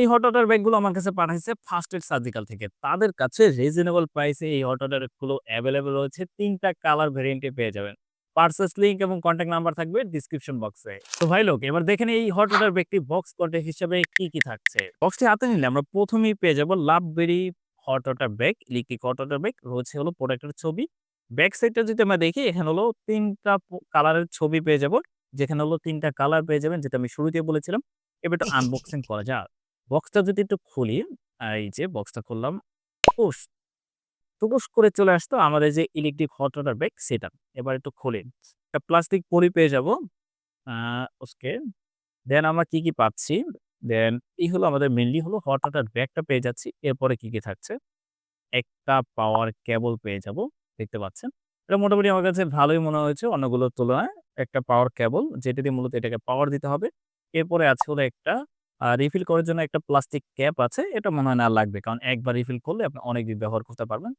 এই hot water ব্যাগগুলো আমার কাছে পাঠাইছে ফার্স্ট এড সার্জিক্যাল থেকে। তাদের কাছে রিজনেবল প্রাইসে এই হটগুলো এভেইলেবল রয়েছে। ৩ টা কালার ভেরিয়েন্টে পেয়ে যাবেন। পার্সেস লিঙ্ক এবং কনট্যাক্ট নাম্বার থাকবে ডিসক্রিপশন বক্সে। তো ভাই লোক এবার দেখেন এই হট ওয়াটার ব্যাগটি বক্স কন্টেন্ট হিসেবে কি, কি থাকছে। বক্সটি হাতে নিলে আমরা প্রথমেই পেয়ে যাব লাভবেরি হট ওয়াটার ব্যাগ, ইলেকট্রিক হট ওয়াটার ব্যাগ। রয়েছে হলো প্রোডাক্টের ছবি। ব্যাক সাইডটা যদি আমরা দেখি এখানে হলো তিনটা কালারের ছবি পেয়ে যাব। যেখানে হলো তিনটা কালার পেয়ে যাবেন যেটা আমি শুরুতে বলেছিলাম। এবার আনবক্সিং করা যাক। বক্সটা যদি একটু খুলি, এই যে বক্সটা খুললাম। উস! টুকুস করে চলে আসতো আমাদের যে ইলেকট্রিক হট ওয়াটার ব্যাগ সেটা। এবার একটু খুলি। একটা প্লাস্টিক পলি পেয়ে যাব। ওকে। দেন আমরা কি, কি পাচ্ছি? দেন এই হলো আমাদের মেইনলি হলো হট ওয়াটার ব্যাগটা পেয়ে যাচ্ছি। এরপরে কি, কি থাকছে? একটা পাওয়ার কেবল পেয়ে যাব। দেখতে পাচ্ছেন। এটা মোটামুটি আমার কাছে ভালোই মনে হয়েছে অন্যগুলোর তুলনায়। একটা পাওয়ার কেবল যেটা দিয়ে মূলত এটাকে পাওয়ার দিতে হবে। এরপরে আছে হলো একটা রিফিল করার জন্য একটা প্লাস্টিক ক্যাপ আছে। এটা মনে হয় না লাগবে। কারণ একবার রিফিল করলে আপনি অনেকদিন ব্যবহার করতে পারবেন।